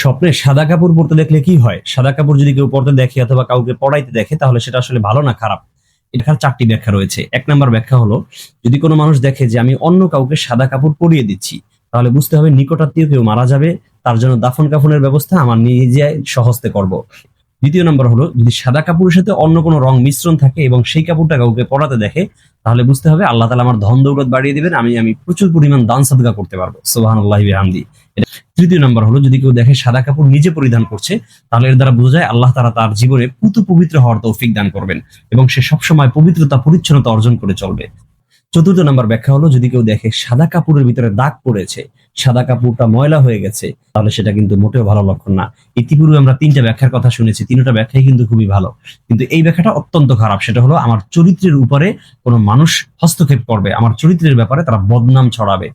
স্বপ্নে সাদা কাপড় পরতে দেখলে কি হয়? সাদা কাপড় যদি কেউ পরতে দেখে অথবা কাউকে পড়াইতে দেখে, তাহলে সেটা আসলে ভালো না, খারাপ? এটার চারটি ব্যাখ্যা রয়েছে। এক নম্বর ব্যাখ্যা হলো, যদি কোনো মানুষ দেখে যে আমি অন্য কাউকে সাদা কাপড় পরিয়ে দিচ্ছি, তাহলে বুঝতে হবে নিকটাত্মীয় কেউ মারা যাবে, তার জন্য দাফন কাফনের ব্যবস্থা আমার নিজে সহজতে করব। দ্বিতীয় নম্বর হলো, যদি সাদা কাপড়ের সাথে অন্য কোনো রং মিশ্রণ থাকে এবং সেই কাপড়টা কাউকে পরাতে দেখে, তাহলে বুঝতে হবে আল্লাহ তালা আমার ধন দৌলত বাড়িয়ে দিবেন, আমি আমি প্রচুর পরিমাণ দান সাদগা করতে পারব। সোহান আল্লাহ হামদি তৃতীয় নম্বর হলো, যদি কেউ দেখে সাদা কাপড় নিজে পরিধান করছে, তাহলে এর দ্বারা বোঝা যায় আল্লাহ তারা তার জীবনে পুতু পবিত্র হওয়ার তৌফিক দান করবেন এবং সে সবসময় পবিত্রতা, পরিচ্ছন্নতা অর্জন করে চলবে। চতুর্থ নম্বর ব্যাখ্যা হলো, যদি কেউ দেখে সাদা কাপড়ের ভিতরে দাগ পড়েছে, সাদা কাপড়টা ময়লা হয়ে গেছে, তাহলে সেটা কিন্তু মোটেও ভালো লক্ষণ না। ইতিপূর্বে আমরা তিনটা ব্যাখ্যার কথা শুনেছি, তিনটা ব্যাখ্যাই কিন্তু খুবই ভালো। কিন্তু এই ব্যাখ্যাটা অত্যন্ত খারাপ, সেটা হলো আমার চরিত্রের উপরে কোনো মানুষ হস্তক্ষেপ করবে, আমার চরিত্রের ব্যাপারে তারা বদনাম ছড়াবে।